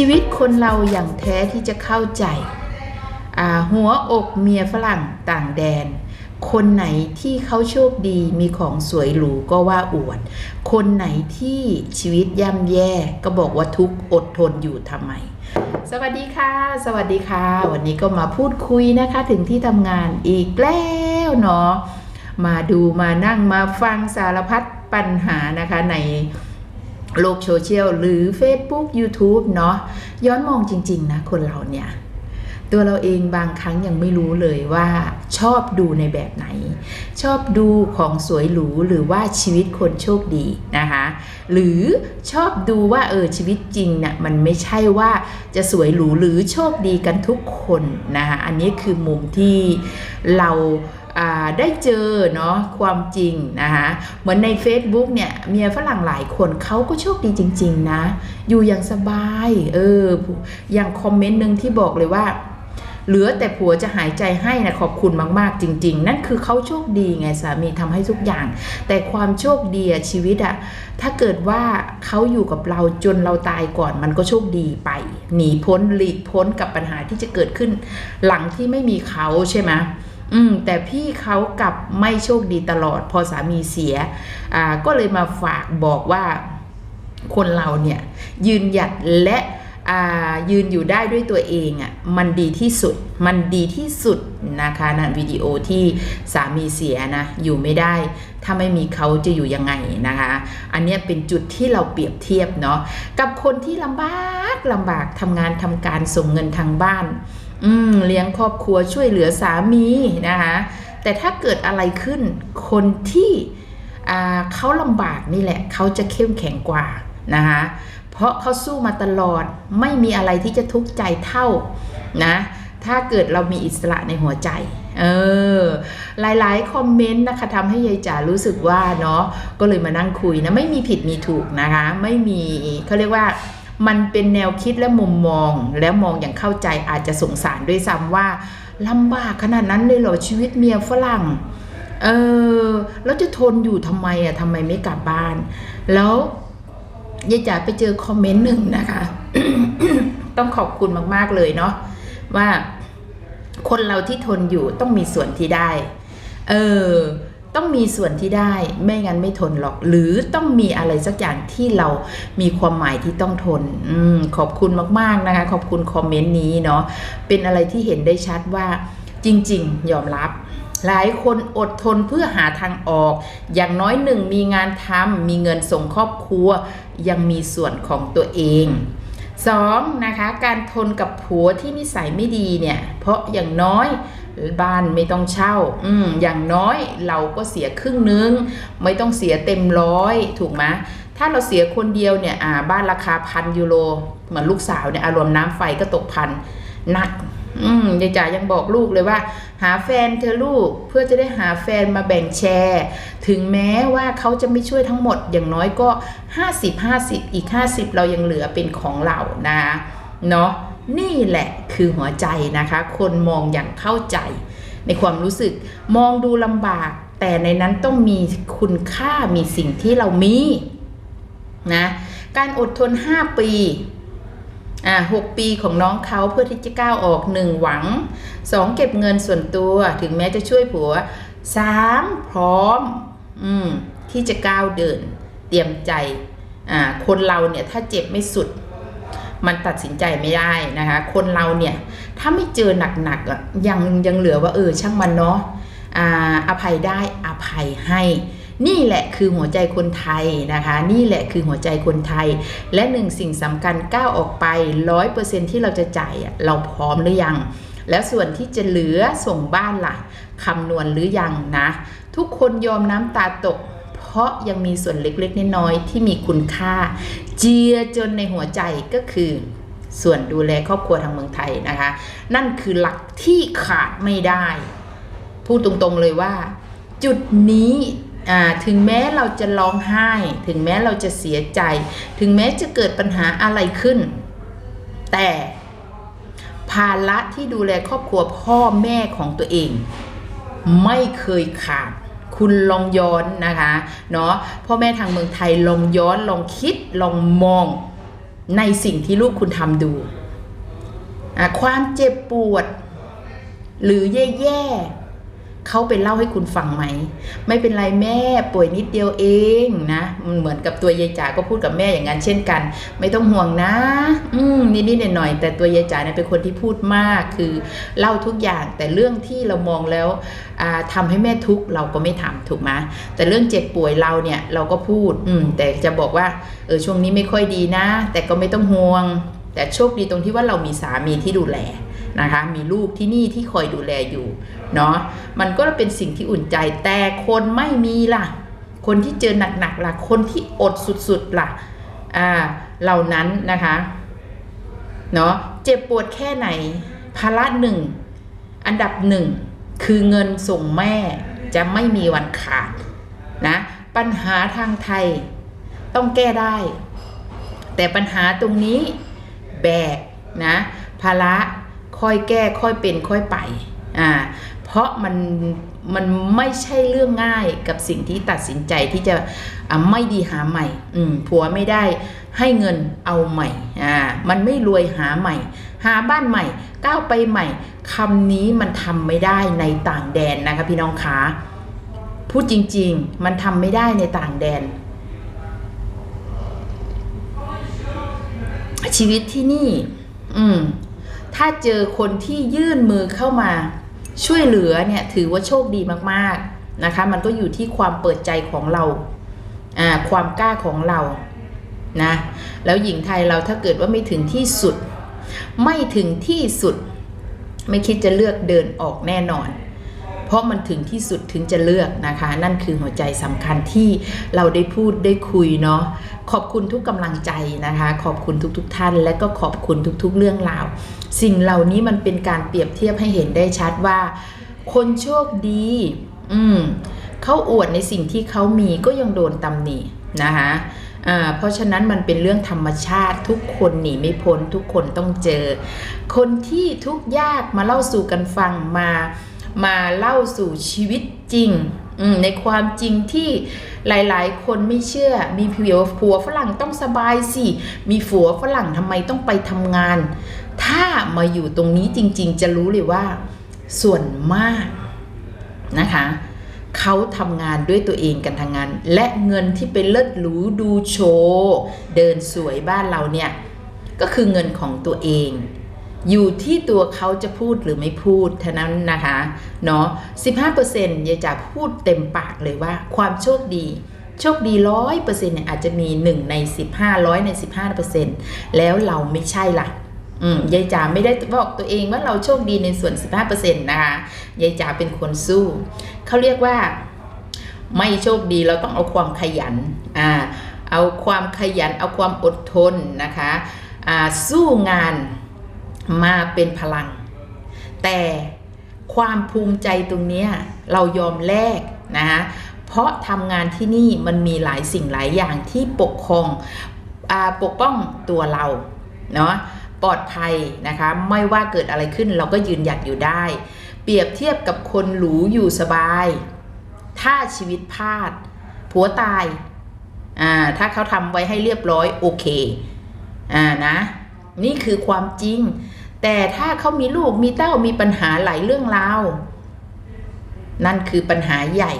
ชีวิตคนเราอย่างแท้ที่จะเข้าใจ หัวอกเมียฝรั่งต่างแดน คนไหนที่เขาโชคดีมีของสวยหรูก็ว่าอวด คนไหนที่ชีวิตย่ำแย่ก็บอกว่าทุกข์อดทนอยู่ทำไม สวัสดีค่ะ สวัสดีค่ะ วันนี้ก็มาพูดคุยนะคะถึงที่ทำงานอีกแล้วเนาะมาดูมานั่งมาฟังสารพัดปัญหานะคะใน โลกโซเชียลหรือ Facebook YouTube เนาะย้อนมองจริง ๆ นะ คนเราเนี่ย ตัวเราเองบางครั้งยังไม่รู้เลยว่าชอบดูในแบบไหน ชอบดูของสวยหรูหรือว่าชีวิตคนโชคดีนะคะ หรือชอบดูว่าเออชีวิตจริงเนี่ยมันไม่ใช่ว่าจะสวยหรูหรือโชคดีกันทุกคนนะคะอันนี้คือมุมที่เรา ได้เจอเนาะความจริงนะคะเหมือนใน Facebook เนี่ยเมียฝรั่งหลายคนเขาก็โชคดีจริง ๆ นะ อยู่อย่างสบายเอออย่างคอมเมนต์หนึ่งที่บอกเลยว่าเหลือแต่ผัวจะหายใจให้นะขอบคุณมากๆ จริง ๆ นั่นคือเขาโชคดีไงสามีทำให้ทุกอย่าง แต่ความโชคดีอะชีวิตอะถ้าเกิดว่าเขาอยู่กับเราจนเราตายก่อนมันก็โชคดีไป หนีพ้นหลีกพ้นกับปัญหาที่จะเกิดขึ้น หลังที่ไม่มีเขาใช่ไหม อืมแต่พี่เขากลับไม่โชคดีตลอด พอสามีเสียอ่าก็เลยมาฝากบอกว่าคนเราเนี่ยยืนหยัดและยืนอยู่ได้ด้วยตัวเองอะ่ะมันดีที่สุดมันดีที่สุดนะคะนั่นวิดีโอที่สามีเสียนะอยู่ไม่ได้ ถ้าไม่มีเขาจะอยู่ยังไงนะคะ อันนี้เป็นจุดที่เราเปรียบเทียบเนาะกับคนที่ลำบากลำบากทำงานทำการส่งเงินทางบ้าน อืมเลี้ยงครอบครัวช่วยเหลือสามีนะคะแต่ถ้าเกิดอะไรขึ้นคนที่เขาลำบากนี่แหละเขาจะเข้มแข็งกว่านะคะเพราะเขาสู้มาตลอดไม่มีอะไรที่จะทุกข์ใจเท่านะถ้าเกิดเรามีอิสระในหัวใจเออหลายๆ คอมเมนต์นะคะทำให้ยายจ๋ารู้สึกว่าเนาะก็เลยมานั่งคุยนะไม่มีผิดมีถูกนะคะไม่มีเขาเรียกว่า มันเป็นแนวคิดและมุมมอง แล้วมองอย่างเข้าใจอาจจะสงสารด้วยซ้ำว่าลำบากขนาดนั้นเลยเหรอชีวิตเมียฝรั่งเออแล้วจะทนอยู่ทำไมอะทำไมไม่กลับบ้าน แล้วยายจ๋าไปเจอคอมเมนต์หนึ่งนะคะ ต้องขอบคุณมาก ๆ เลยเนาะว่าคนเราที่ทนอยู่ต้องมีส่วนที่ได้ เออ ต้องมีส่วนที่ได้ไม่งั้นไม่ทนหรอก หรือต้องมีอะไรสักอย่างที่เรามีความหมายที่ต้องทนอืขอบคุณมาก ๆนะคะ ขอบคุณคอมเมนต์นี้เนาะเป็นอะไรที่เห็นได้ชัดว่าจริง ๆ ยอมรับหลายคนอดทนเพื่อหาทางออก อย่างน้อยหนึ่งมีงานทำมีเงินส่งครอบครัว ยังมีส่วนของตัวเองสองนะคะ การทนกับผัวที่นิสัยไม่ดีเนี่ย เพราะอย่างน้อย บ้านไม่ต้องเช่า อืมอย่างน้อยเราก็เสียครึ่งนึง ไม่ต้องเสียเต็มร้อยถูกไหมถ้าเราเสียคนเดียวเนี่ยอ่าบ้านราคาพันยูโรเหมือนลูกสาวเนี่ยอารมณ์น้ำไฟก็ตกพันหนักอืมยายจ๋ายังบอกลูกเลยว่า หาแฟนเธอลูกเพื่อจะได้หาแฟนมาแบ่งแชร์ ถึงแม้ว่าเขาจะไม่ช่วยทั้งหมดอย่างน้อยก็ 50 50 อีก 50 เรายังเหลือเป็นของเรานะเนาะ นี่แหละคือหัวใจนะคะ คนมองอย่างเข้าใจ ในความรู้สึกมองดูลำบาก แต่ในนั้นต้องมีคุณค่ามีสิ่งที่เรามีนะการอดทน 5 ปีอ่าหกปีของน้องเขาเพื่อที่จะก้าวออกหนึ่งหวังสองเก็บเงินส่วนตัวถึงแม้จะช่วยผัวสามพร้อมอืมที่จะก้าวเดิน เตรียมใจอ่าคนเราเนี่ยถ้าเจ็บไม่สุด มันตัดสินใจไม่ได้นะคะ คนเราเนี่ย ถ้าไม่เจอหนักๆอะยังยังเหลือว่าเออช่างมันเนาะอ่าอภัยได้อภัยให้ นี่แหละคือหัวใจคนไทยนะคะ นี่แหละคือหัวใจคนไทย และหนึ่งสิ่งสำคัญก้าวออกไปร้อยเปอร์เซ็นที่เราจะจ่ายเราพร้อมหรือยัง แล้วส่วนที่จะเหลือส่งบ้านล่ะคำนวณหรือยังนะ ทุกคนยอมน้ำตาตก เพราะยังมีส่วนเล็กๆน้อยๆที่มีคุณค่า เจียจนในหัวใจก็คือส่วนดูแลครอบครัวทางเมืองไทยนะคะ นั่นคือหลักที่ขาดไม่ได้ พูดตรงๆเลยว่า จุดนี้ถึงแม้เราจะร้องไห้ ถึงแม้เราจะเสียใจ ถึงแม้จะเกิดปัญหาอะไรขึ้น แต่ภาระที่ดูแลครอบครัวพ่อแม่ของตัวเอง ไม่เคยขาด คุณลองย้อนนะคะเนาะพ่อแม่ทางเมืองไทยลองย้อนลองคิดลองมองในสิ่งที่ลูกคุณทำดู ความเจ็บปวด หรือแย่ๆ เขาไปเล่าให้คุณฟังไหม ไม่เป็นไรแม่ป่วยนิดเดียวเองนะมันเหมือนกับตัวยายจ๋าก็พูดกับแม่อย่างนั้นเช่นกัน ไม่ต้องห่วงนะ อืมนิดๆหน่อยๆแต่ตัวยายจ๋าเนี่ยเป็นคนที่พูดมากคือเล่าทุกอย่างแต่เรื่องที่เรามองแล้วอ่าทำให้แม่ทุกข์เราก็ไม่ทำถูกไหมแต่เรื่องเจ็บป่วยเราเนี่ยเราก็พูดอืมแต่จะบอกว่าเออช่วงนี้ไม่ค่อยดีนะ แต่ก็ไม่ต้องห่วง แต่โชคดีตรงที่ว่าเรามีสามีที่ดูแล นะคะ มีลูกที่นี่ที่คอยดูแลอยู่เนาะมันก็เป็นสิ่งที่อุ่นใจแต่คนไม่มีล่ะ คนที่เจอหนักๆล่ะ คนที่อดสุดๆล่ะอ่าเหล่านั้นนะคะเนาะเจ็บปวดแค่ไหนภาระหนึ่งอันดับหนึ่งคือเงินส่งแม่จะไม่มีวันขาดนะปัญหาทางไทยต้องแก้ได้ แต่ปัญหาตรงนี้แบกนะภาระ ค่อยแก้ค่อยเป็นค่อยไปอ่าเพราะมันมันไม่ใช่เรื่องง่ายกับสิ่งที่ตัดสินใจที่จะอ่าไม่ดีหาใหม่ อืมผัวไม่ได้ให้เงินเอาใหม่อ่ามันไม่รวยหาใหม่ หาบ้านใหม่ ก้าวไปใหม่คำนี้มันทำไม่ได้ในต่างแดนนะคะพี่น้องคะพูดจริง ๆ มันทำไม่ได้ในต่างแดน ชีวิตที่นี่ อืม ถ้าเจอคนที่ยื่นมือเข้ามา ช่วยเหลือเนี่ยถือว่าโชคดีมากๆนะคะ มันก็อยู่ที่ความเปิดใจของเราอ่าความกล้าของเรานะแล้วหญิงไทยเราถ้าเกิดว่าไม่ถึงที่สุด ไม่ถึงที่สุด ไม่คิดจะเลือกเดินออกแน่นอน เพราะมันถึงที่สุดถึงจะเลือกนะคะ นั่นคือหัวใจสำคัญที่เราได้พูดได้คุยเนาะขอบคุณทุกกำลังใจนะคะ ขอบคุณทุกๆทท่าน และก็ขอบคุณทุกๆ เรื่องราว สิ่งเหล่านี้มันเป็นการเปรียบเทียบให้เห็นได้ชัดว่า คนโชคดี อืมเขาอวดในสิ่งที่เขามีก็ยังโดนตำหนินะคะอ่าเพราะฉะนั้นมันเป็นเรื่องธรรมชาติทุกคนหนีไม่พ้นทุกคนต้องเจอ คนที่ทุกข์ยากมาเล่าสู่กันฟังมา มาเล่าสู่ชีวิตจริงในความจริงที่หลายๆ คนไม่เชื่อ มีผัวผัวฝรั่งต้องสบายสิ มีผัวฝรั่งทำไมต้องไปทำงาน ถ้ามาอยู่ตรงนี้จริง ๆ จะรู้เลยว่า ส่วนมากนะคะเขาทำงานด้วยตัวเองกันทางงาน และเงินที่เป็นเลิศหรูดูโชว์ เดินสวยบ้านเราเนี่ย ก็คือเงินของตัวเอง อยู่ที่ตัวเขาจะพูดหรือไม่พูดเท่านั้นนะคะเนาะ15%ยายจะพูดเต็มปากเลยว่า ความโชคดี โชคดีร้อยเปอร์เซ็นต์เนี่ยอาจจะมี 1 ใน 15ร้อยใน 15เปอร์เซ็นต์แล้วเราไม่ใช่ล่ะอืมยายจ๋าไม่ได้บอกตัวเองว่าเราโชคดีในส่วน 15%นะคะยายจ๋าเป็นคนสู้ เขาเรียกว่า ไม่โชคดีเราต้องเอาความขยันอ่าเอาความขยันเอาความอดทนนะคะอ่าสู้งาน มาเป็นพลัง แต่ความภูมิใจตรงนี้เรายอมแลกนะคะเพราะทำงานที่นี่มันมีหลายสิ่งหลายอย่างที่ปกครองอปกป้องตัวเราเนาะปลอดภัยนะคะไม่ว่าเกิดอะไรขึ้นเราก็ยืนหยัดอยู่ได้ เปรียบเทียบกับคนหรูอยู่สบาย ถ้าชีวิตพลาด ผัวตายอ่าถ้าเขาทำไว้ให้เรียบร้อยโอเคอ่านะนี่คือความจริง แต่ถ้าเขามีลูกมีเต้ามีปัญหาหลายเรื่องราวนั่นคือปัญหาใหญ่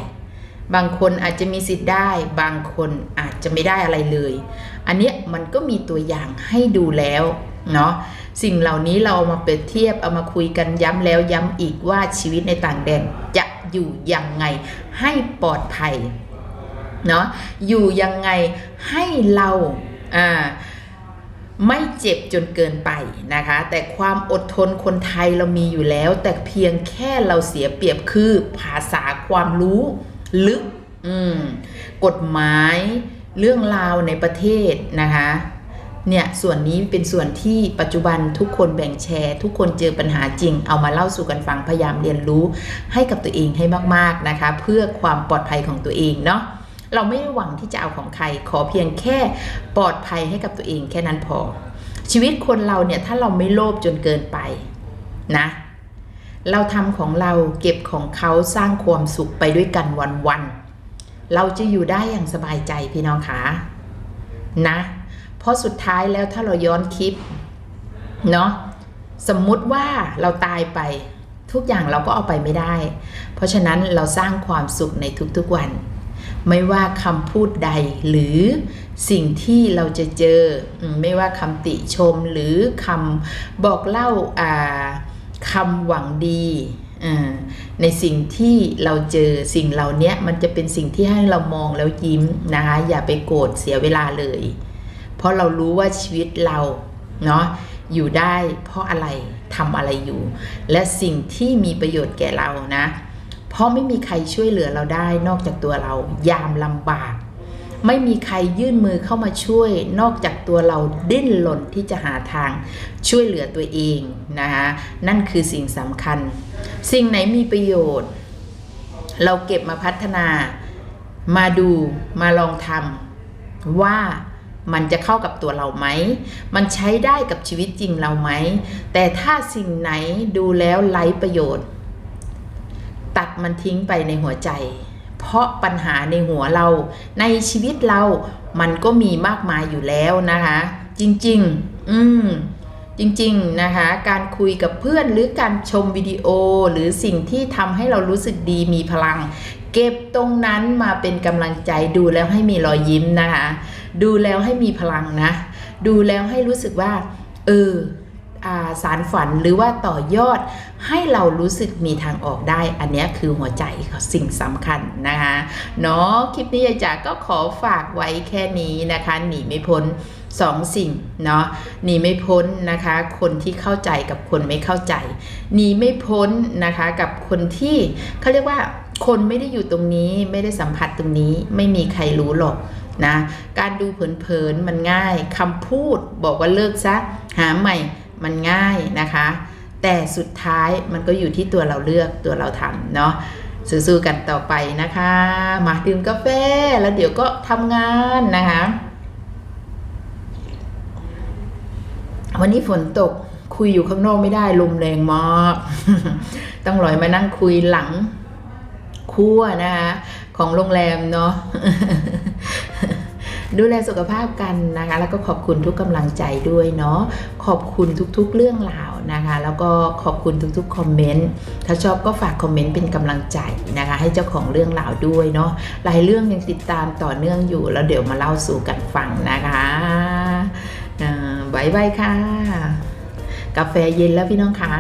บางคนอาจจะมีสิทธิ์ได้ บางคนอาจจะไม่ได้อะไรเลย อันเนี้ยมันก็มีตัวอย่างให้ดูแล้วเนาะสิ่งเหล่านี้เราเอามาเปรียบเทียบเอามาคุยกันย้ำแล้วย้ำอีกว่าชีวิตในต่างแดนจะอยู่ยังไงให้ปลอดภัยเนาะอยู่ยังไงให้เราอ่า ไม่เจ็บจนเกินไปนะคะ แต่ความอดทนคนไทยเรามีอยู่แล้ว แต่เพียงแค่เราเสียเปรียบคือภาษาความรู้ลึกอืมกฎหมายเรื่องราวในประเทศนะคะเนี่ยส่วนนี้เป็นส่วนที่ปัจจุบันทุกคนแบ่งแชร์ ทุกคนเจอปัญหาจริง เอามาเล่าสู่กันฟังพยายามเรียนรู้ให้กับตัวเองให้มากๆนะคะ เพื่อความปลอดภัยของตัวเองเนาะ เราไม่ได้หวังที่จะเอาของใคร ขอเพียงแค่ปลอดภัยให้กับตัวเองแค่นั้นพอ ชีวิตคนเราเนี่ยถ้าเราไม่โลภจนเกินไปนะ เราทำของเราเก็บของเขาสร้างความสุขไปด้วยกันวันๆเราจะอยู่ได้อย่างสบายใจพี่น้องคะนะ เพราะสุดท้ายแล้วถ้าเราย้อนคลิปเนาะสมมุติว่าเราตายไปทุกอย่างเราก็เอาไปไม่ได้ เพราะฉะนั้นเราสร้างความสุขในทุกๆวัน ไม่ว่าคำพูดใดหรือสิ่งที่เราจะเจอ ไม่ว่าคำติชมหรือคำบอกเล่าคำหวังดีในสิ่งที่เราเจอสิ่งเหล่านี้มันจะเป็นสิ่งที่ให้เรามองแล้วยิ้มนะคะอย่าไปโกรธเสียเวลาเลย เพราะเรารู้ว่าชีวิตเราเนาะอยู่ได้เพราะอะไรทำอะไรอยู่ และสิ่งที่มีประโยชน์แก่เรานะ เพราะไม่มีใครช่วยเหลือเราได้ นอกจากตัวเรา ยามลำบาก ไม่มีใครยื่นมือเข้ามาช่วย นอกจากตัวเราดิ้นรนที่จะหาทางช่วยเหลือตัวเองนะคะนั่นคือสิ่งสำคัญ สิ่งไหนมีประโยชน์ เราเก็บมาพัฒนา มาดูมาลองทำว่ามันจะเข้ากับตัวเราไหม มันใช้ได้กับชีวิตจริงเราไหม แต่ถ้าสิ่งไหนดูแล้วไร้ประโยชน์ ตัดมันทิ้งไปในหัวใจ เพราะปัญหาในหัวเราในชีวิตเรามันก็มีมากมายอยู่แล้วนะคะ จริง ๆ อืมจริง ๆ นะคะ การคุยกับเพื่อนหรือการชมวิดีโอ หรือสิ่งที่ทำให้เรารู้สึกดีมีพลัง เก็บตรงนั้นมาเป็นกำลังใจดูแล้วให้มีรอยยิ้มนะคะ ดูแล้วให้มีพลังนะ ดูแล้วให้รู้สึกว่า เออ สารฝันหรือว่าต่อยอดให้เรารู้สึกมีทางออกได้ อันนี้คือหัวใจสิ่งสำคัญนะคะเนาะคลิปนี้ยายจ๋าก็ขอฝากไว้แค่นี้นะคะ หนีไม่พ้นสองสิ่งเนาะหนีไม่พ้นนะคะ คนที่เข้าใจกับคนไม่เข้าใจหนีไม่พ้นนะคะกับคนที่เขาเรียกว่าคนไม่ได้อยู่ตรงนี้ไม่ได้สัมผัสตรงนี้ไม่มีใครรู้หรอกนะการดูเผินๆมันง่ายคำพูดบอกว่าเลิกซะหาใหม่ มันง่ายนะคะ แต่สุดท้ายมันก็อยู่ที่ตัวเราเลือกตัวเราทำเนาะสู้ๆกันต่อไปนะคะ มาดื่มกาแฟแล้วเดี๋ยวก็ทำงานนะคะ วันนี้ฝนตกคุยอยู่ข้างนอกไม่ได้ลมแรงมากต้องลอยมานั่งคุยหลังครัวนะคะ ของโรงแรมเนาะ ดูแลสุขภาพกันนะคะ แล้วก็ขอบคุณทุกกำลังใจด้วยเนาะขอบคุณทุกๆเรื่องราวนะคะ แล้วก็ขอบคุณทุกๆคอมเมนต์ถ้าชอบก็ฝากคอมเมนต์เป็นกำลังใจนะคะ ให้เจ้าของเรื่องราวด้วยเนาะหลายเรื่องยังติดตามต่อเนื่องอยู่ แล้วเดี๋ยวมาเล่าสู่กันฟังนะคะบายบายค่ะ กาแฟเย็นแล้วพี่น้องคะ